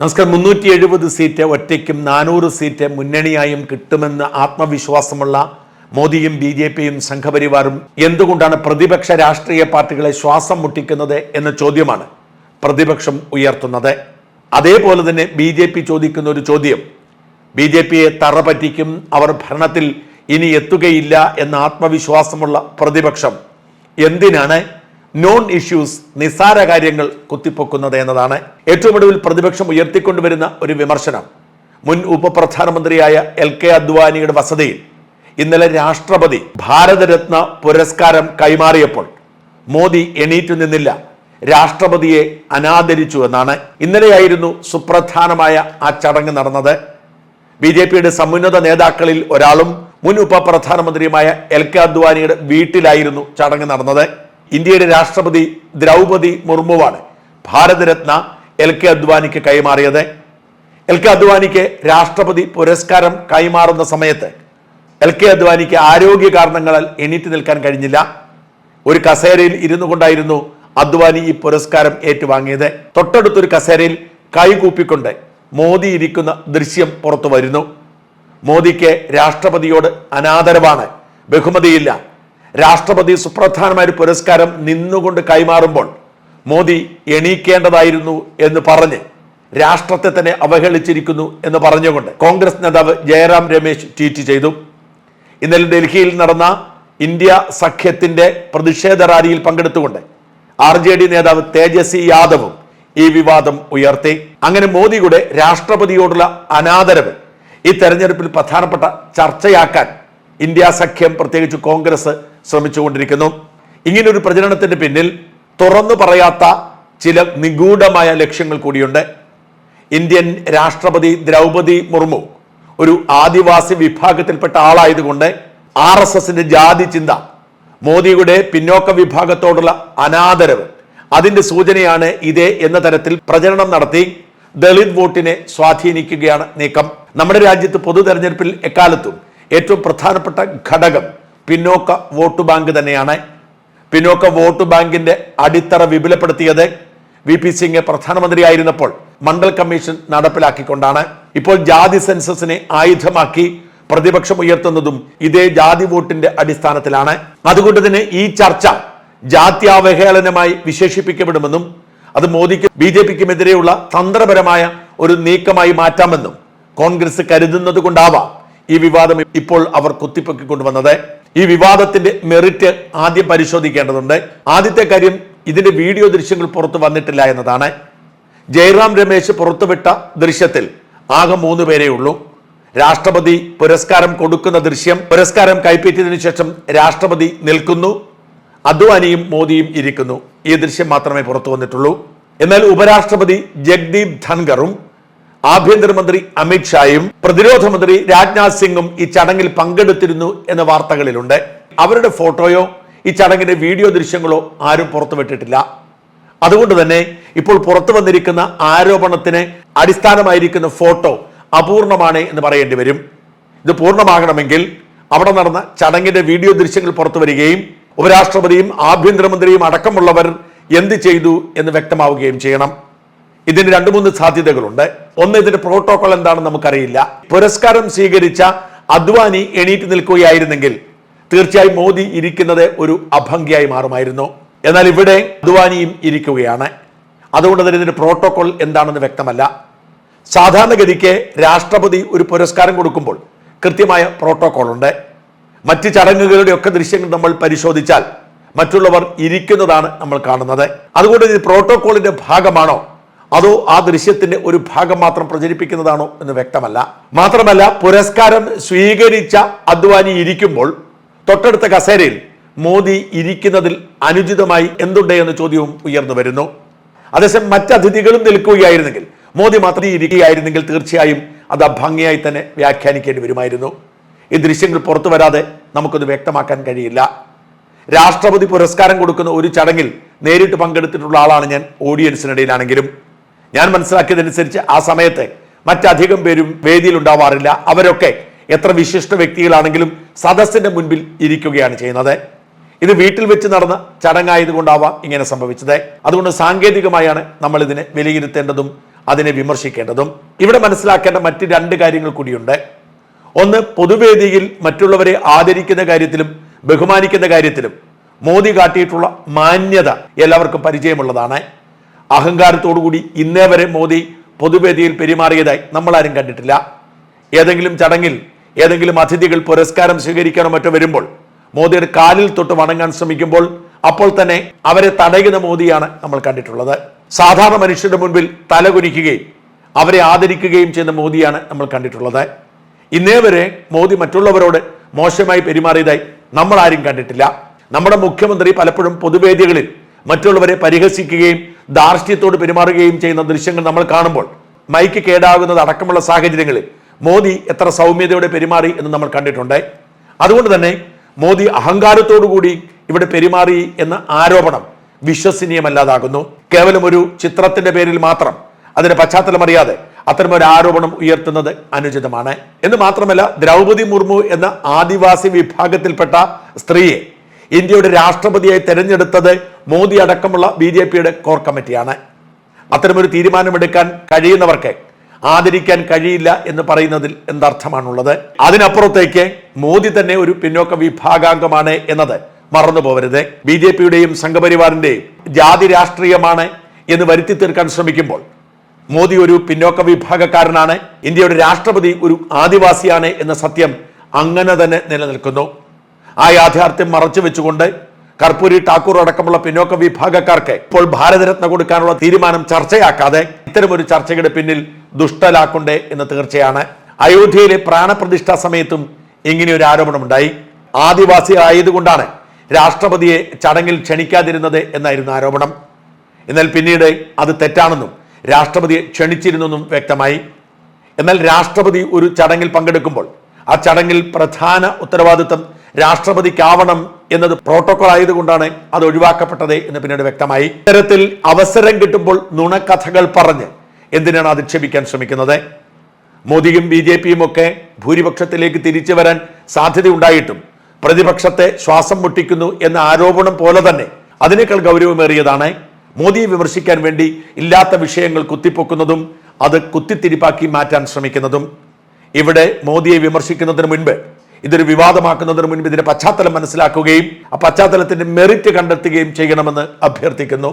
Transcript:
നമസ്കാരം. മുന്നൂറ്റി എഴുപത് സീറ്റ് ഒറ്റയ്ക്കും നാനൂറ് സീറ്റ് മുന്നണിയായും കിട്ടുമെന്ന് ആത്മവിശ്വാസമുള്ള മോദിയും ബി ജെ പിയും സംഘപരിവാറും എന്തുകൊണ്ടാണ് പ്രതിപക്ഷ രാഷ്ട്രീയ പാർട്ടികളെ ശ്വാസം മുട്ടിക്കുന്നത് എന്ന ചോദ്യമാണ് പ്രതിപക്ഷം ഉയർത്തുന്നത്. അതേപോലെ തന്നെ ബി ജെ പി ചോദിക്കുന്ന ഒരു ചോദ്യം. ബി ജെ പിയെ തറപറ്റിക്കും അവർ ഭരണത്തിൽ ഇനി എത്തുകയില്ല എന്ന ആത്മവിശ്വാസമുള്ള പ്രതിപക്ഷം എന്തിനാണ് നോൺ ഇഷ്യൂസ് നിസ്സാര കാര്യങ്ങൾ കുത്തിപ്പൊക്കുന്നത് എന്നതാണ്. ഏറ്റവും ഒടുവിൽ പ്രതിപക്ഷം ഉയർത്തിക്കൊണ്ടുവരുന്ന ഒരു വിമർശനം. മുൻ ഉപപ്രധാനമന്ത്രിയായ എൽ കെ അദ്വാനിയുടെ വസതിയിൽ ഇന്നലെ രാഷ്ട്രപതി ഭാരതരത്ന പുരസ്കാരം കൈമാറിയപ്പോൾ മോദി എണീറ്റു നിന്നില്ല. രാഷ്ട്രപതിയെ അനാദരിച്ചു എന്നാണ്. ഇന്നലെയായിരുന്നു സുപ്രധാനമായ ആ ചടങ്ങ് നടന്നത്. ബി ജെ പിയുടെ സമുന്നത നേതാക്കളിൽ ഒരാളും മുൻ ഉപപ്രധാനമന്ത്രിയുമായ എൽ കെ അദ്വാനിയുടെ വീട്ടിലായിരുന്നു ചടങ്ങ് നടന്നത്. ഇന്ത്യയുടെ രാഷ്ട്രപതി ദ്രൗപതി മുർമുവാണ് ഭാരതരത്ന എൽ കെ അദ്വാനിക്ക് കൈമാറിയത്. എൽ കെ അദ്വാനിക്ക് രാഷ്ട്രപതി പുരസ്കാരം കൈമാറുന്ന സമയത്ത് എൽ കെ അദ്വാനിക്ക് ആരോഗ്യ കാരണങ്ങളാൽ എണീറ്റ് നിൽക്കാൻ കഴിഞ്ഞില്ല. ഒരു കസേരയിൽ ഇരുന്നു കൊണ്ടായിരുന്നു അദ്വാനി ഈ പുരസ്കാരം ഏറ്റുവാങ്ങിയത്. തൊട്ടടുത്തൊരു കസേരയിൽ കൈകൂപ്പിക്കൊണ്ട് മോദി ഇരിക്കുന്ന ദൃശ്യം പുറത്തു വരുന്നു. മോദിക്ക് രാഷ്ട്രപതിയോട് അനാദരവാണ്. ബഹുമതിയില്ല. രാഷ്ട്രപതി സുപ്രധാനമായ ഒരു പുരസ്കാരം നിന്നുകൊണ്ട് കൈമാറുമ്പോൾ മോദി എണീക്കേണ്ടതായിരുന്നു എന്ന് പറഞ്ഞ് രാഷ്ട്രത്തെ തന്നെ അവഹേളിച്ചിരിക്കുന്നു എന്ന് പറഞ്ഞുകൊണ്ട് കോൺഗ്രസ് നേതാവ് ജയറാം രമേശ് ട്വീറ്റ് ചെയ്തു. ഇന്നലെ ഡൽഹിയിൽ നടന്ന ഇന്ത്യ സഖ്യത്തിന്റെ പ്രതിഷേധ റാലിയിൽ പങ്കെടുത്തുകൊണ്ട് ആർ ജെ ഡി നേതാവ് തേജസ്വി യാദവും ഈ വിവാദം ഉയർത്തി. അങ്ങനെ മോദിയുടെ രാഷ്ട്രപതിയോടുള്ള അനാദരവ് ഈ തെരഞ്ഞെടുപ്പിൽ പ്രധാനപ്പെട്ട ചർച്ചയാക്കാൻ ഇന്ത്യ സഖ്യം പ്രത്യേകിച്ച് കോൺഗ്രസ് ശ്രമിച്ചുകൊണ്ടിരിക്കുന്നു. ഇങ്ങനൊരു പ്രചരണത്തിന്റെ പിന്നിൽ തുറന്നു പറയാത്ത ചില നിഗൂഢമായ ലക്ഷ്യങ്ങൾ കൂടിയുണ്ട്. ഇന്ത്യൻ രാഷ്ട്രപതി ദ്രൗപതി മുർമു ഒരു ആദിവാസി വിഭാഗത്തിൽപ്പെട്ട ആളായതുകൊണ്ട് ആർ എസ് എസിന്റെ ജാതി ചിന്ത മോദിയുടെ പിന്നോക്ക വിഭാഗത്തോടുള്ള അനാദരവ് അതിന്റെ സൂചനയാണ് ഇതേ എന്ന തരത്തിൽ പ്രചരണം നടത്തി ദളിത് വോട്ടിനെ സ്വാധീനിക്കുകയാണ് നീക്കം. നമ്മുടെ രാജ്യത്ത് പൊതു തെരഞ്ഞെടുപ്പിൽ എക്കാലത്തും ഏറ്റവും പ്രധാനപ്പെട്ട ഘടകം പിന്നോക്ക വോട്ട് ബാങ്ക് തന്നെയാണ്. പിന്നോക്ക വോട്ട് ബാങ്കിന്റെ അടിത്തറ വിപുലപ്പെടുത്തിയത് വി പി സിംഗ് പ്രധാനമന്ത്രിയായിരുന്നപ്പോൾ മണ്ഡൽ കമ്മീഷൻ നടപ്പിലാക്കിക്കൊണ്ടാണ്. ഇപ്പോൾ ജാതി സെൻസസിനെ ആയുധമാക്കി പ്രതിപക്ഷം ഉയർത്തുന്നതും ഇതേ ജാതി വോട്ടിന്റെ അടിസ്ഥാനത്തിലാണ്. അതുകൊണ്ട് തന്നെ ഈ ചർച്ച ജാത്യാവഹേളനമായി വിശേഷിപ്പിക്കപ്പെടുമെന്നും അത് മോദിക്ക് ബി ജെ പിക്കുമെതിരെയുള്ള തന്ത്രപരമായ ഒരു നീക്കമായി മാറ്റാമെന്നും കോൺഗ്രസ് കരുതുന്നത് കൊണ്ടാവാം ഈ വിവാദം ഇപ്പോൾ അവർ കുത്തിപ്പൊക്കിക്കൊണ്ടുവന്നത്. ഈ വിവാദത്തിന്റെ മെറിറ്റ് ആദ്യം പരിശോധിക്കേണ്ടതുണ്ട്. ആദ്യത്തെ കാര്യം ഇതിന്റെ വീഡിയോ ദൃശ്യങ്ങൾ പുറത്തു വന്നിട്ടില്ല എന്നതാണ്. ജയറാം രമേശ് പുറത്തുവിട്ട ദൃശ്യത്തിൽ ആകെ മൂന്ന് പേരേ ഉള്ളൂ. രാഷ്ട്രപതി പുരസ്കാരം കൊടുക്കുന്ന ദൃശ്യം പുരസ്കാരം കൈപ്പറ്റിയതിനു ശേഷം രാഷ്ട്രപതി നിൽക്കുന്നു. അദ്വാനിയും മോദിയും ഇരിക്കുന്നു. ഈ ദൃശ്യം മാത്രമേ പുറത്തു വന്നിട്ടുള്ളൂ. എന്നാൽ ഉപരാഷ്ട്രപതി ജഗ്ദീപ് ധൻഖറും ആഭ്യന്തരമന്ത്രി അമിത്ഷായും പ്രതിരോധ മന്ത്രി രാജ്നാഥ് സിംഗും ഈ ചടങ്ങിൽ പങ്കെടുത്തിരുന്നു എന്ന വാർത്തകളിലുണ്ട്. അവരുടെ ഫോട്ടോയോ ഈ ചടങ്ങിന്റെ വീഡിയോ ദൃശ്യങ്ങളോ ആരും പുറത്തുവിട്ടിട്ടില്ല. അതുകൊണ്ട് തന്നെ ഇപ്പോൾ പുറത്തു വന്നിരിക്കുന്ന ആരോപണത്തിന് അടിസ്ഥാനമായിരിക്കുന്ന ഫോട്ടോ അപൂർണമാണ് എന്ന് പറയേണ്ടി വരും. ഇത് പൂർണമാകണമെങ്കിൽ അവിടെ നടന്ന ചടങ്ങിന്റെ വീഡിയോ ദൃശ്യങ്ങൾ പുറത്തു വരികയും ഉപരാഷ്ട്രപതിയും ആഭ്യന്തരമന്ത്രിയും അടക്കമുള്ളവർ എന്ത് ചെയ്തു എന്ന് വ്യക്തമാവുകയും ചെയ്യണം. ഇതിന് രണ്ട് മൂന്ന് സാധ്യതകളുണ്ട്. ഒന്ന് ഇതിന്റെ പ്രോട്ടോകോൾ എന്താണെന്ന് നമുക്കറിയില്ല. പുരസ്കാരം സ്വീകരിച്ച അദ്വാനി എണീറ്റ് നിൽക്കുകയായിരുന്നെങ്കിൽ തീർച്ചയായും മോദി ഇരിക്കുന്നത് ഒരു അഭംഗിയായി മാറുമായിരുന്നു. എന്നാൽ ഇവിടെ അദ്വാനിയും ഇരിക്കുകയാണ്. അതുകൊണ്ട് തന്നെ ഇതിന്റെ പ്രോട്ടോകോൾ എന്താണെന്ന് വ്യക്തമല്ല. സാധാരണഗതിക്ക് രാഷ്ട്രപതി ഒരു പുരസ്കാരം കൊടുക്കുമ്പോൾ കൃത്യമായ പ്രോട്ടോകോൾ ഉണ്ട്. മറ്റ് ചടങ്ങുകളുടെ ഒക്കെ ദൃശ്യങ്ങൾ നമ്മൾ പരിശോധിച്ചാൽ മറ്റുള്ളവർ ഇരിക്കുന്നതാണ് നമ്മൾ കാണുന്നത്. അതുകൊണ്ട് ഇത് പ്രോട്ടോകോളിന്റെ ഭാഗമാണോ? അതോ ആ ദൃശ്യത്തിന്റെ ഒരു ഭാഗം മാത്രം പ്രചരിപ്പിക്കുന്നതാണോ എന്ന് വ്യക്തമല്ല. മാത്രമല്ല പുരസ്കാരം സ്വീകരിച്ച അദ്വാനി ഇരിക്കുമ്പോൾ തൊട്ടടുത്ത കസേരയിൽ മോദി ഇരിക്കുന്നതിൽ അനുചിതമായി എന്തുണ്ട് എന്ന ചോദ്യവും ഉയർന്നു വരുന്നു. അതേസമയം മറ്റ് അതിഥികളും നിൽക്കുകയായിരുന്നെങ്കിൽ മോദി മാത്രം ഇരിക്കുകയായിരുന്നെങ്കിൽ തീർച്ചയായും അത് ഭംഗിയായി തന്നെ വ്യാഖ്യാനിക്കേണ്ടി വരുമായിരുന്നു. ഈ ദൃശ്യങ്ങൾ പുറത്തു വരാതെ നമുക്കത് വ്യക്തമാക്കാൻ കഴിയില്ല. രാഷ്ട്രപതി പുരസ്കാരം കൊടുക്കുന്ന ഒരു ചടങ്ങിൽ നേരിട്ട് പങ്കെടുത്തിട്ടുള്ള ആളാണ് ഞാൻ ഓഡിയൻസിനിടയിലാണെങ്കിലും ഞാൻ മനസ്സിലാക്കിയതനുസരിച്ച് ആ സമയത്ത് മറ്റധികം പേരും വേദിയിൽ ഉണ്ടാവാറില്ല അവരൊക്കെ എത്ര വിശിഷ്ട വ്യക്തികളാണെങ്കിലും സദസ്സിന്റെ മുൻപിൽ ഇരിക്കുകയാണ് ചെയ്യുന്നത്. ഇത് വീട്ടിൽ വെച്ച് നടന്ന ചടങ്ങായതുകൊണ്ടാവാം ഇങ്ങനെ സംഭവിച്ചത്. അതുകൊണ്ട് സാങ്കേതികമായാണ് നമ്മൾ ഇതിനെ വിലയിരുത്തേണ്ടതും അതിനെ വിമർശിക്കേണ്ടതും. ഇവിടെ മനസ്സിലാക്കേണ്ട മറ്റ് രണ്ട് കാര്യങ്ങൾ കൂടിയുണ്ട്. ഒന്ന് പൊതുവേദിയിൽ മറ്റുള്ളവരെ ആദരിക്കുന്ന കാര്യത്തിലും ബഹുമാനിക്കുന്ന കാര്യത്തിലും മോദി കാട്ടിയിട്ടുള്ള മാന്യത എല്ലാവർക്കും പരിചയമുള്ളതാണ്. അഹങ്കാരത്തോടുകൂടി ഇന്നേ വരെ മോദി പൊതുവേദിയിൽ പെരുമാറിയതായി ആരും കണ്ടിട്ടില്ല. ഏതെങ്കിലും ചടങ്ങിൽ ഏതെങ്കിലും അതിഥികൾ പുരസ്കാരം സ്വീകരിക്കാനോ മറ്റോ വരുമ്പോൾ മോദിയുടെ കാലിൽ തൊട്ട് വണങ്ങാൻ ശ്രമിക്കുമ്പോൾ അപ്പോൾ തന്നെ അവരെ തടയുന്ന മോദിയാണ് നമ്മൾ കണ്ടിട്ടുള്ളത്. സാധാരണ മനുഷ്യരുടെ മുൻപിൽ തലകുനിക്കുകയും അവരെ ആദരിക്കുകയും ചെയ്യുന്ന മോദിയാണ് നമ്മൾ കണ്ടിട്ടുള്ളത്. ഇന്നേ വരെ മോദി മറ്റുള്ളവരോട് മോശമായി പെരുമാറിയതായി നമ്മൾ ആരും കണ്ടിട്ടില്ല. നമ്മുടെ മുഖ്യമന്ത്രി പലപ്പോഴും പൊതുവേദികളിൽ മറ്റുള്ളവരെ പരിഹസിക്കുകയും ധാർഷ്ട്യത്തോട് പെരുമാറുകയും ചെയ്യുന്ന ദൃശ്യങ്ങൾ നമ്മൾ കാണുമ്പോൾ മൈക്ക് കേടാകുന്നത് അടക്കമുള്ള സാഹചര്യങ്ങളിൽ മോദി എത്ര സൗമ്യതയോടെ പെരുമാറി എന്ന് നമ്മൾ കണ്ടിട്ടുണ്ട്. അതുകൊണ്ട് തന്നെ മോദി അഹങ്കാരത്തോടുകൂടി ഇവിടെ പെരുമാറി എന്ന ആരോപണം വിശ്വസനീയമല്ലാതാകുന്നു. കേവലം ഒരു ചിത്രത്തിന്റെ പേരിൽ മാത്രം അതിന്റെ പശ്ചാത്തലം അറിയാതെ അത്തരമൊരു ആരോപണം ഉയർത്തുന്നത് അനുചിതമാണ്. എന്ന് മാത്രമല്ല ദ്രൗപതി മുർമു എന്ന ആദിവാസി വിഭാഗത്തിൽപ്പെട്ട സ്ത്രീയെ ഇന്ത്യയുടെ രാഷ്ട്രപതിയായി തെരഞ്ഞെടുത്തത് മോദി അടക്കമുള്ള ബി ജെ പിയുടെ കോർ കമ്മിറ്റിയാണ്. അത്തരമൊരു തീരുമാനമെടുക്കാൻ കഴിയുന്നവർക്ക് ആദരിക്കാൻ കഴിയില്ല എന്ന് പറയുന്നതിൽ എന്തർത്ഥമാണുള്ളത്? അതിനപ്പുറത്തേക്ക് മോദി തന്നെ ഒരു പിന്നോക്ക വിഭാഗാംഗമാണ് എന്നത് മറന്നു പോകരുത് ബി ജെ പിയുടെയും സംഘപരിവാറിന്റെയും ജാതി രാഷ്ട്രീയമാണ് എന്ന് വരുത്തി തീർക്കാൻ ശ്രമിക്കുമ്പോൾ മോദി ഒരു പിന്നോക്ക വിഭാഗക്കാരനാണ് ഇന്ത്യയുടെ രാഷ്ട്രപതി ഒരു ആദിവാസിയാണ് എന്ന സത്യം അങ്ങനെ തന്നെ നിലനിൽക്കുന്നു. ആ യാഥാർത്ഥ്യം മറച്ചു വെച്ചുകൊണ്ട് കർപ്പൂരി ടാക്കൂർ അടക്കമുള്ള പിന്നോക്ക വിഭാഗക്കാർക്ക് ഇപ്പോൾ ഭാരതരത്ന കൊടുക്കാനുള്ള തീരുമാനം ചർച്ചയാക്കാതെ ഇത്തരമൊരു ചർച്ചയുടെ പിന്നിൽ ദുഷ്ടലാക്കുണ്ടേ എന്ന് തീർച്ചയാണ്. അയോധ്യയിലെ പ്രാണപ്രതിഷ്ഠാ സമയത്തും ഇങ്ങനെ ഒരു ആരോപണമുണ്ടായി. ആദിവാസി ആയതുകൊണ്ടാണ് രാഷ്ട്രപതിയെ ചടങ്ങിൽ ക്ഷണിക്കാതിരുന്നത് എന്നായിരുന്നു ആരോപണം. എന്നാൽ പിന്നീട് അത് തെറ്റാണെന്നും രാഷ്ട്രപതിയെ ക്ഷണിച്ചിരുന്നെന്നും വ്യക്തമായി. എന്നാൽ രാഷ്ട്രപതി ഒരു ചടങ്ങിൽ പങ്കെടുക്കുമ്പോൾ ആ ചടങ്ങിൽ പ്രധാന ഉത്തരവാദിത്തം രാഷ്ട്രപതിക്കാവണം എന്നത് പ്രോട്ടോകോൾ ആയതുകൊണ്ടാണ് അത് ഒഴിവാക്കപ്പെട്ടത് എന്ന് പിന്നീട് വ്യക്തമായി. ഇത്തരത്തിൽ അവസരം കിട്ടുമ്പോൾ നുണക്കഥകൾ പറഞ്ഞ് എന്തിനാണ് അധിക്ഷേപിക്കാൻ ശ്രമിക്കുന്നത്? മോദിയും ബി ജെ പിയും ഒക്കെ ഭൂരിപക്ഷത്തിലേക്ക് തിരിച്ചു വരാൻ സാധ്യതയുണ്ടായിട്ടും പ്രതിപക്ഷത്തെ ശ്വാസം മുട്ടിക്കുന്നു എന്ന ആരോപണം പോലെ തന്നെ അതിനേക്കാൾ ഗൗരവമേറിയതാണ് മോദിയെ വിമർശിക്കാൻ വേണ്ടി ഇല്ലാത്ത വിഷയങ്ങൾ കുത്തിപ്പൊക്കുന്നതും അത് കുത്തിത്തിരിപ്പാക്കി മാറ്റാൻ ശ്രമിക്കുന്നതും. ഇവിടെ മോദിയെ വിമർശിക്കുന്നതിന് മുൻപ് ഇതൊരു വിവാദമാക്കുന്നതിന് മുൻപ് ഇതിന്റെ പശ്ചാത്തലം മനസ്സിലാക്കുകയും ആ പശ്ചാത്തലത്തിന്റെ മെറിറ്റ് കണ്ടെത്തുകയും ചെയ്യണമെന്ന് അഭ്യർത്ഥിക്കുന്നു.